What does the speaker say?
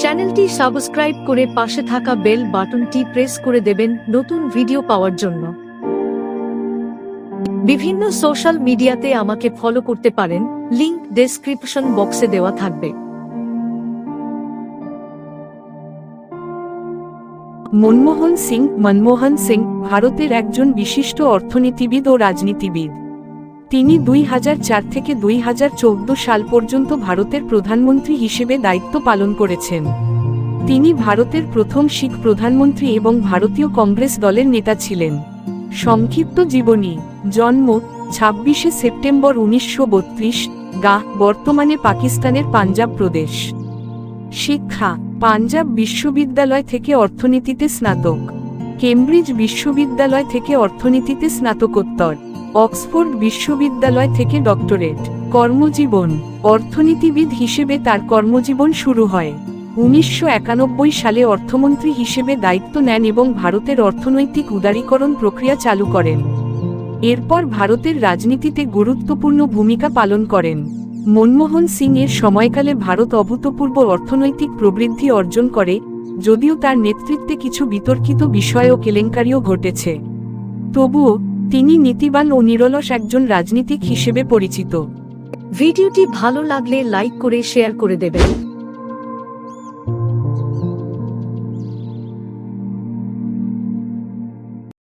চ্যানেলটি সাবস্ক্রাইব করে পাশে থাকা বেল বাটনটি প্রেস করে দেবেন নতুন ভিডিও পাওয়ার জন্য। বিভিন্ন সোশ্যাল মিডিয়াতে আমাকে ফলো করতে পারেন, লিংক ডেসক্রিপশন বক্সে দেওয়া থাকবে। মনমোহন সিং মনমোহন সিং, ভারতের একজন বিশিষ্ট অর্থনীতিবিদ ও রাজনীতিবিদ। তিনি দুই হাজার চার থেকে দুই হাজার চৌদ্দ সাল পর্যন্ত ভারতের প্রধানমন্ত্রী হিসেবে দায়িত্ব পালন করেছেন। তিনি ভারতের প্রথম শিখ প্রধানমন্ত্রী এবং ভারতীয় কংগ্রেস দলের নেতা ছিলেন। সংক্ষিপ্ত জীবনী, জন্ম, ছাব্বিশে সেপ্টেম্বর উনিশশো বত্রিশ, গা, বর্তমানে পাকিস্তানের পাঞ্জাব প্রদেশ। শিক্ষা, পাঞ্জাব বিশ্ববিদ্যালয় থেকে অর্থনীতিতে স্নাতক। কেমব্রিজ বিশ্ববিদ্যালয় থেকে অর্থনীতিতে স্নাতকোত্তর। অক্সফোর্ড বিশ্ববিদ্যালয় থেকে ডক্টরেট। কর্মজীবন। অর্থনীতিবিদ হিসেবে তার কর্মজীবন শুরু হয়। উনিশশো একানব্বই সালে অর্থমন্ত্রী হিসেবে দায়িত্ব নেন এবং ভারতের অর্থনৈতিক উদারীকরণ প্রক্রিয়া চালু করেন। এরপর ভারতের রাজনীতিতে গুরুত্বপূর্ণ ভূমিকা পালন করেন। মনমোহন সিং এর সময়কালে ভারত অভূতপূর্ব অর্থনৈতিক প্রবৃদ্ধি অর্জন করে, যদিও তার নেতৃত্বে কিছু বিতর্কিত বিষয় ও কেলেঙ্কারিও ঘটেছে। তবুও তিনি নীতিবান ও নিরলস একজন রাজনীতিক হিসেবে পরিচিত। ভিডিওটি ভালো লাগলে লাইক করে শেয়ার করে দেবেন।